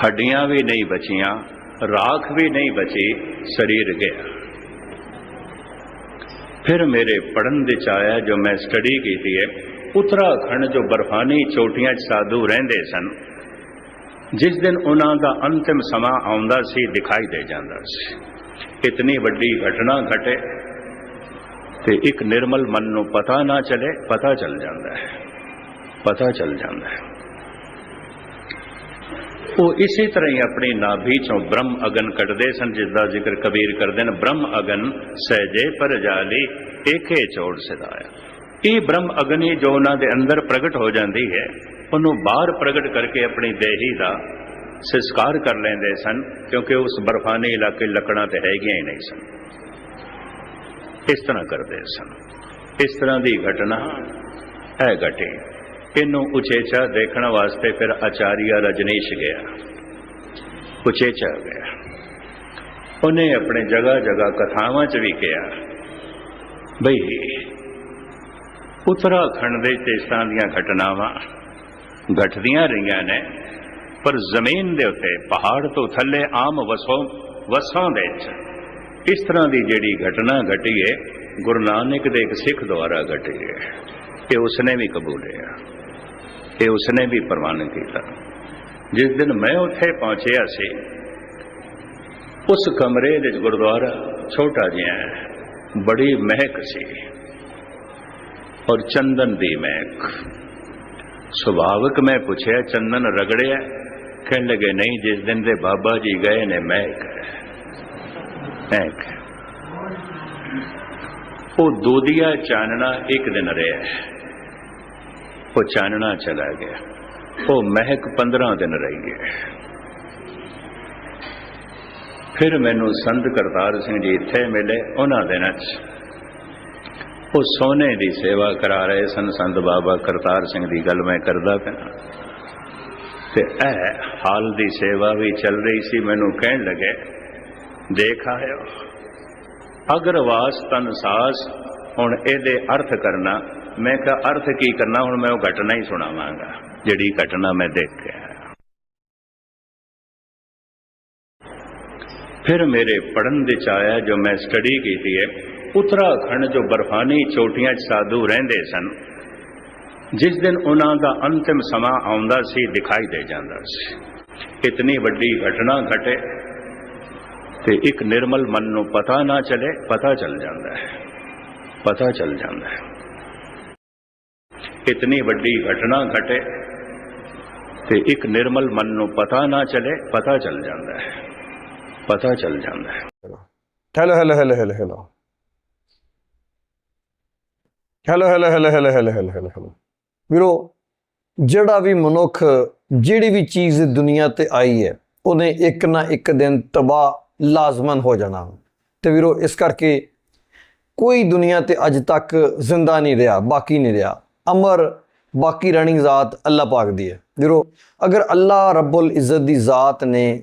ਹੱਡੀਆਂ ਵੀ ਨਹੀਂ ਬਚੀਆਂ, ਰਾਖ ਵੀ ਨਹੀਂ ਬਚੀ, ਸਰੀਰ ਗਿਆ। ਫਿਰ ਮੇਰੇ ਪੜਨ ਦੇ ਚ ਆਇਆ ਜੋ ਮੈਂ ਸਟੱਡੀ ਕੀਤੀ ਹੈ ਉੱਤਰਾਖੰਡ ਜੋ ਬਰਫਾਨੀ ਚੋਟੀਆਂ 'ਚ ਸਾਧੂ ਰਹਿੰਦੇ ਸਨ, ਜਿਸ ਦਿਨ ਉਹਨਾਂ ਦਾ ਅੰਤਿਮ ਸਮਾਂ ਆਉਂਦਾ ਸੀ, ਦਿਖਾਈ ਦੇ ਜਾਂਦਾ ਸੀ। ਇਤਨੀ ਵੱਡੀ ਘਟਨਾ ਘਟੇ ਤੇ ਇੱਕ ਨਿਰਮਲ ਮਨ ਨੂੰ ਪਤਾ ਨਾ ਚਲੇ, ਪਤਾ ਚੱਲ ਜਾਂਦਾ ਹੈ। ਪਤਾ ਚੱਲ ਜਾਂਦਾ ਹੈ। ਉਹ ਇਸੇ ਤਰ੍ਹਾਂ ਹੀ ਆਪਣੀ ਨਾਭੀ ਚੋਂ ਬ੍ਰਹਮ ਅਗਨ ਕੱਢਦੇ ਸਨ ਜਿਸ ਦਾ ਜ਼ਿਕਰ ਕਬੀਰ ਕਰਦੇ ਨੇ, ਬ੍ਰਹਮ ਅਗਨ ਸਹਿਜੇ ਪਰ ਜਾਲੀ ਏਕੇ ਚੋੜ ਸਿਧਾਇਆ। ਇਹ ਬ੍ਰਹਮ ਅਗਨੀ ਜੋ ਉਹਨਾਂ ਦੇ ਅੰਦਰ ਪ੍ਰਗਟ ਹੋ ਜਾਂਦੀ ਹੈ, ਉਹਨੂੰ ਬਾਹਰ ਪ੍ਰਗਟ ਕਰਕੇ ਆਪਣੀ ਦੇਹੀ ਦਾ ਸੰਸਕਾਰ ਕਰ ਲੈਂਦੇ ਸਨ, ਕਿਉਂਕਿ ਉਸ ਬਰਫਾਨੀ ਇਲਾਕੇ ਲੱਕੜਾਂ ਤੇ ਹੈਗੀਆਂ ਹੀ ਨਹੀਂ ਸਨ। ਇਸ ਤਰ੍ਹਾਂ ਕਰਦੇ ਸਨ। ਇਸ ਤਰ੍ਹਾਂ ਦੀ ਘਟਨਾ ਹੈ ਘਟੀ। ਇਹਨੂੰ ਉਚੇਚਾ ਦੇਖਣ ਵਾਸਤੇ ਫਿਰ ਆਚਾਰੀਆ ਰਜਨੀਸ਼ ਗਿਆ। ਉਚੇਚਾ ਗਿਆ। ਉਹਨੇ ਆਪਣੇ ਜਗ੍ਹਾ ਜਗ੍ਹਾ ਕਥਾਵਾਂ 'ਚ ਵੀ ਕਿਹਾ, ਬਈ, ਉੱਤਰਾਖੰਡ ਦੇ ਤੇ ਇਸ ਤਰ੍ਹਾਂ ਦੀਆਂ ਘਟਨਾਵਾਂ ਘਟਦੀਆਂ ਰਹੀਆਂ ਨੇ, ਪਰ ਜ਼ਮੀਨ ਦੇ ਉੱਤੇ, ਪਹਾੜ ਤੋਂ ਥੱਲੇ ਆਮ ਵਸੋਂ ਵਸੋਂ ਦੇ ਵਿੱਚ ਇਸ ਤਰ੍ਹਾਂ ਦੀ ਜਿਹੜੀ ਘਟਨਾ ਘਟੀ ਹੈ, ਗੁਰੂ ਨਾਨਕ ਦੇ ਇੱਕ ਸਿੱਖ ਦੁਆਰਾ ਘਟੀ ਹੈ। ਇਹ ਉਸਨੇ ਵੀ ਕਬੂਲਿਆ। ਇਹ ਉਸਨੇ ਵੀ ਪ੍ਰਵਾਨ ਕੀਤਾ। ਜਿਸ ਦਿਨ ਮੈਂ ਉੱਥੇ ਪਹੁੰਚਿਆ ਸੀ, ਉਸ ਕਮਰੇ ਦੇ ਵਿੱਚ ਗੁਰਦੁਆਰਾ ਛੋਟਾ ਜਿਹਾ ਬੜੀ ਮਹਿਕ ਸੀ ਔਰ ਚੰਦਨ ਦੀ ਮਹਿਕ। ਸੁਭਾਵਕ ਮੈਂ ਪੁੱਛਿਆ, ਚੰਦਨ ਰਗੜਿਆ? ਕਹਿਣ ਲੱਗੇ, ਨਹੀਂ, ਜਿਸ ਦਿਨ ਦੇ ਬਾਬਾ ਜੀ ਗਏ ਨੇ, ਮਹਿਕ ਹੈ। ਮਹਿਕ ਹੈ। ਉਹ ਦੋਦੀਆ ਚਾਨਣਾ ਇੱਕ ਦਿਨ ਰਿਹਾ ਉਹ ਚਾਨਣਾ ਚਲਾ ਗਿਆ। ਉਹ ਮਹਿਕ 15 ਦਿਨ ਰਹੀ ਹੈ। ਫਿਰ ਮੈਨੂੰ ਸੰਤ ਕਰਤਾਰ ਸਿੰਘ ਜੀ ਇੱਥੇ ਮਿਲੇ ਉਹਨਾਂ ਦਿਨਾਂ 'ਚ। ਉਹ ਸੋਨੇ ਦੀ ਸੇਵਾ ਕਰਾ ਰਹੇ ਸਨ। ਸੰਤ ਬਾਬਾ ਕਰਤਾਰ ਸਿੰਘ ਦੀ ਗੱਲ ਮੈਂ ਕਰਦਾ ਪਿਆ। ਤੇ ਇਹ ਹਾਲ ਦੀ ਸੇਵਾ ਵੀ ਚੱਲ ਰਹੀ ਸੀ। ਮੈਨੂੰ ਕਹਿਣ ਲੱਗੇ ਦੇਖ ਆਇਓ ਅਗਰਵਾਸ ਤਨ ਸਾਸ, ਹੁਣ ਇਹਦੇ ਅਰਥ ਕਰਨਾ। ਮੈਂ ਕਿਹਾ, ਅਰਥ ਕੀ ਕਰਨਾ? ਹੁਣ ਮੈਂ ਉਹ ਘਟਨਾ ਹੀ ਸੁਣਾਵਾਂਗਾ, ਜਿਹੜੀ ਘਟਨਾ ਮੈਂ ਦੇਖਿਆ। ਫਿਰ ਮੇਰੇ ਪੜਨ ਦੇ ਚ ਆਇਆ, ਜੋ ਮੈਂ ਸਟੱਡੀ ਕੀਤੀ ਹੈ, ਉਤਰਾਖੰਡ ਜੋ ਬਰਫਾਨੀ ਚੋਟੀਆਂ 'ਚ ਸਾਧੂ ਰਹਿੰਦੇ ਸਨ, ਜਿਸ ਦਿਨ ਉਹਨਾਂ ਦਾ ਅੰਤਿਮ ਸਮਾਂ ਆਉਂਦਾ ਸੀ, ਦਿਖਾਈ ਦੇ ਜਾਂਦਾ ਸੀ। ਇਤਨੀ ਵੱਡੀ ਘਟਨਾ ਘਟੇ ਤੇ ਇੱਕ ਨਿਰਮਲ ਮਨ ਨੂੰ ਪਤਾ ਨਾ ਚਲੇ, ਪਤਾ ਚੱਲ ਜਾਂਦਾ ਹੈ। ਪਤਾ ਚੱਲ ਜਾਂਦਾ ਹੈ। ਇਤਨੀ ਵੱਡੀ ਘਟਨਾ ਘਟੇ ਤੇ ਇੱਕ ਨਿਰਮਲ ਮਨ ਨੂੰ ਪਤਾ ਨਾ ਚਲੇ, ਪਤਾ ਚੱਲ ਜਾਂਦਾ ਹੈ। ਪਤਾ ਚੱਲ ਜਾਂਦਾ ਹੈ। Hello hello hello hello hello hello hello hello hello hello hello hello hello ਵੀਰੋ, ਜਿਹੜਾ ਵੀ ਮਨੁੱਖ ਜਿਹੜੀ ਵੀ ਚੀਜ਼ ਦੁਨੀਆ ਤੇ ਆਈ ਹੈ, ਉਹਨੇ ਇੱਕ ਨਾ ਇੱਕ ਦਿਨ ਤਬਾਹ ਲਾਜ਼ਮਨ ਹੋ ਜਾਣਾ। ਤੇ ਵੀਰੋ, ਇਸ ਕਰਕੇ ਕੋਈ ਦੁਨੀਆ ਤੇ ਅੱਜ ਤੱਕ ਜ਼ਿੰਦਾ ਨਹੀਂ ਰਿਹਾ, ਬਾਕੀ ਨਹੀਂ ਰਿਹਾ। ਅਮਰ, ਬਾਕੀ ਰਹਿਣੀ ਜ਼ਾਤ ਅੱਲਾ ਪਾਕ ਦੀ ਹੈ। ਵੀਰੋ, ਅਗਰ ਅੱਲਾ ਰੱਬੁਲ ਇੱਜ਼ਤ ਦੀ ਜ਼ਾਤ ਨੇ,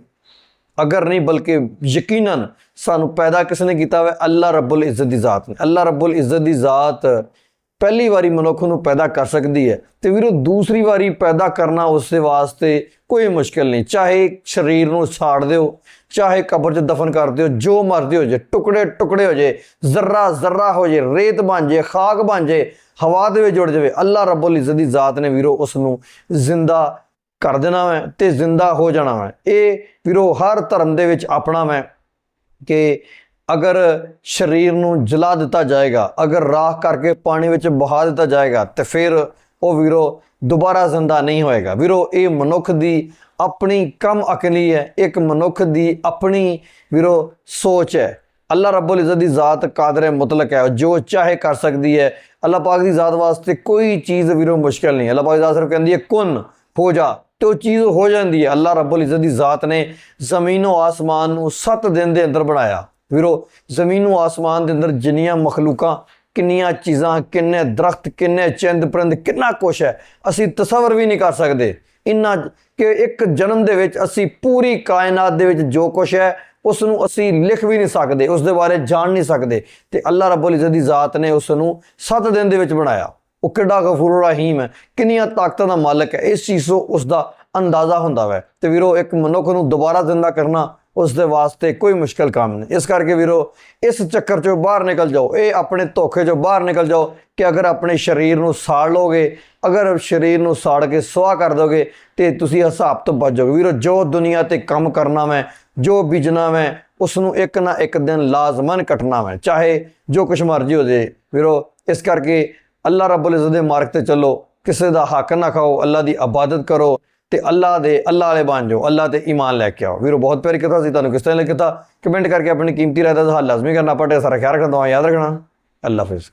ਅਗਰ ਨਹੀਂ, ਬਲਕਿ ਯਕੀਨਨ ਸਾਨੂੰ ਪੈਦਾ ਕਿਸ ਨੇ ਕੀਤਾ ਹੋਇਆ? ਅੱਲਾ ਰੱਬੁਲ ਇੱਜ਼ਤ ਦੀ ਜ਼ਾਤ ਨੇ। ਅੱਲਾ ਰੱਬੁਲ ਇੱਜ਼ਤ ਦੀ ਜ਼ਾਤ ਪਹਿਲੀ ਵਾਰੀ ਮਨੁੱਖ ਨੂੰ ਪੈਦਾ ਕਰ ਸਕਦੀ ਹੈ ਤੇ ਵੀਰੋ, ਦੂਸਰੀ ਵਾਰੀ ਪੈਦਾ ਕਰਨਾ ਉਸ ਦੇ ਵਾਸਤੇ ਕੋਈ ਮੁਸ਼ਕਿਲ ਨਹੀਂ। ਚਾਹੇ ਸਰੀਰ ਨੂੰ ਸਾੜ ਦਿਓ, ਚਾਹੇ ਕਬਰ 'ਚ ਦਫਨ ਕਰ ਦਿਓ, ਜੋ ਮਰਜ਼ੀ ਹੋ ਜੇ, ਟੁਕੜੇ ਟੁਕੜੇ ਹੋ ਜੇ, ਜ਼ਰਰਾ ਜ਼ਰਰਾ ਹੋ ਜੇ, ਰੇਤ ਬਣ ਜੇ, ਖਾਕ ਬਣ ਜੇ, ਹਵਾ ਦੇ ਵਿੱਚ ਜੁੜ ਜਾਵੇ ਅੱਲਾ ਰੱਬੁਲ ਇੱਜ਼ਤ ਦੀ ਜ਼ਾਤ ਨੇ ਵੀਰੋ ਉਸ ਨੂੰ ਜ਼ਿੰਦਾ ਕਰ ਦੇਣਾ ਹੈ ਤੇ ਜ਼ਿੰਦਾ ਹੋ ਜਾਣਾ ਹੈ। ਇਹ ਵੀਰੋ, ਹਰ ਧਰਮ ਦੇ ਵਿੱਚ ਆਪਣਾ ਹੈ ਕਿ ਅਗਰ ਸਰੀਰ ਨੂੰ ਜਲਾ ਦਿੱਤਾ ਜਾਏਗਾ, ਅਗਰ ਰਾਖ ਕਰਕੇ ਪਾਣੀ ਵਿੱਚ ਬਹਾ ਦਿੱਤਾ ਜਾਏਗਾ, ਤੇ ਫਿਰ ਉਹ ਵੀਰੋ ਦੁਬਾਰਾ ਜ਼ਿੰਦਾ ਨਹੀਂ ਹੋਏਗਾ। ਵੀਰੋ, ਇਹ ਮਨੁੱਖ ਦੀ ਆਪਣੀ ਕਮ ਅਕਲੀ ਹੈ, ਇੱਕ ਮਨੁੱਖ ਦੀ ਆਪਣੀ ਵੀਰੋ ਸੋਚ ਹੈ। ਅੱਲਾ ਰੱਬੁਲ ਇੱਜ਼ਤ ਦੀ ਜ਼ਾਤ ਕਾਦਰ ਮੁਤਲਕ ਹੈ ਜੋ ਚਾਹੇ ਕਰ ਸਕਦੀ ਹੈ। ਅੱਲਾ ਪਾਕ ਦੀ ਜ਼ਾਤ ਵਾਸਤੇ ਕੋਈ ਚੀਜ਼ ਵੀਰੋ ਮੁਸ਼ਕਲ ਨਹੀਂ ਅੱਲਾ ਪਾਕ ਦੀ ਜ਼ਾਤ ਸਿਰਫ ਕਹਿੰਦੀ ਹੈ, ਕੁਨ, ਹੋ ਜਾ। ਤੇ ਉਹ ਚੀਜ਼ ਹੋ ਜਾਂਦੀ ਹੈ। ਅੱਲਾ ਰੱਬੁਲ ਇੱਜ਼ਤ ਦੀ ਜ਼ਾਤ ਨੇ ਜ਼ਮੀਨੋਂ ਆਸਮਾਨ ਨੂੰ 7 ਦਿਨ ਦੇ ਅੰਦਰ ਬਣਾਇਆ। ਵੀਰੋ, ਜ਼ਮੀਨੋ ਆਸਮਾਨ ਦੇ ਅੰਦਰ ਜਿੰਨੀਆਂ ਮਖਲੂਕਾਂ, ਕਿੰਨੀਆਂ ਚੀਜ਼ਾਂ, ਕਿੰਨੇ ਦਰਖਤ, ਕਿੰਨੇ ਚਿੰਦ ਪਰਿੰਦ, ਕਿੰਨਾ ਕੁਛ ਹੈ, ਅਸੀਂ ਤਸਵਰ ਵੀ ਨਹੀਂ ਕਰ ਸਕਦੇ। ਇੰਨਾ ਕਿ ਇੱਕ ਜਨਮ ਦੇ ਵਿੱਚ ਅਸੀਂ ਪੂਰੀ ਕਾਇਨਾਤ ਦੇ ਵਿੱਚ ਜੋ ਕੁਛ ਹੈ ਉਸ ਨੂੰ ਅਸੀਂ ਲਿਖ ਵੀ ਨਹੀਂ ਸਕਦੇ, ਉਸ ਦੇ ਬਾਰੇ ਜਾਣ ਨਹੀਂ ਸਕਦੇ ਤੇ ਅੱਲਾ ਰੱਬੁਲ ਇੱਜ਼ਤ ਦੀ ਜ਼ਾਤ ਨੇ ਉਸ ਨੂੰ 7 ਦਿਨ ਦੇ ਵਿੱਚ ਬਣਾਇਆ। ਉਹ ਕਿੱਡਾ ਗਫੂਰ ਰਹੀਮ ਹੈ, ਕਿੰਨੀਆਂ ਤਾਕਤਾਂ ਦਾ ਮਾਲਕ ਹੈ, ਇਸ ਚੀਜ਼ ਤੋਂ ਉਸ ਦਾ ਅੰਦਾਜ਼ਾ ਹੁੰਦਾ ਵੈ। ਤੇ ਵੀਰੋ, ਇੱਕ ਮਨੁੱਖ ਨੂੰ ਦੁਬਾਰਾ ਜ਼ਿੰਦਾ ਕਰਨਾ ਉਸ ਦੇ ਵਾਸਤੇ ਕੋਈ ਮੁਸ਼ਕਲ ਕੰਮ ਨਹੀਂ। ਇਸ ਕਰਕੇ ਵੀਰੋ, ਇਸ ਚੱਕਰ ਚੋਂ ਬਾਹਰ ਨਿਕਲ ਜਾਓ। ਇਹ ਆਪਣੇ ਧੋਖੇ ਚੋਂ ਬਾਹਰ ਨਿਕਲ ਜਾਓ ਕਿ ਅਗਰ ਆਪਣੇ ਸਰੀਰ ਨੂੰ ਸਾੜ ਲੋਗੇ ਅਗਰ ਸਰੀਰ ਨੂੰ ਸਾੜ ਕੇ ਸੁਆਹ ਕਰ ਦੋਗੇ, ਤੇ ਤੁਸੀਂ ਹਿਸਾਬ ਤੋਂ ਬਚ ਜਾਓਗੇ। ਵੀਰੋ, ਜੋ ਦੁਨੀਆ ਤੇ ਕੰਮ ਕਰਨਾ ਮੈਂ, ਜੋ ਬੀਜਣਾ ਮੈਂ ਉਸ ਨੂੰ ਇੱਕ ਨਾ ਇੱਕ ਦਿਨ ਲਾਜ਼ਮਨ ਕੱਟਣਾ ਮੈਂ, ਚਾਹੇ ਜੋ ਕੁਛ ਮਰਜ਼ੀ ਹੋ ਜੇ। ਵੀਰੋ, ਇਸ ਕਰਕੇ ਅੱਲਾ ਰੱਬੁਲ ਇੱਜ਼ਤ ਦੇ ਮਾਰਗ ਤੇ ਚੱਲੋ। ਕਿਸੇ ਦਾ ਹੱਕ ਨਾ ਖਾਓ ਅੱਲਾ ਦੀ ਇਬਾਦਤ ਕਰੋ। ਤੇ ਅੱਲਾ ਦੇ ਅੱਲਾ ਵਾਲੇ ਬਣ ਜਾਓ ਅੱਲਾ ਤੇ ਈਮਾਨ ਲੈ ਕੇ ਆਓ। ਵੀਰੋ, ਬਹੁਤ ਪਿਆਰੀ ਕਥਾ ਸੀ, ਤੁਹਾਨੂੰ ਕਿਸ ਤਰ੍ਹਾਂ ਲੱਗੀ ਕਥਾ ਕਮੈਂਟ ਕਰਕੇ ਆਪਣੀ ਕੀਮਤੀ ਰਾਏ ਦਾ ਹੱਲ ਲਾਜ਼ਮੀ ਕਰਨਾ ਪੜੇ ਸਾਰਾ ਖਿਆਲ ਰੱਖਣਾ ਯਾਦ ਰੱਖਣਾ। ਅੱਲਾ ਹਾਫਿਜ਼।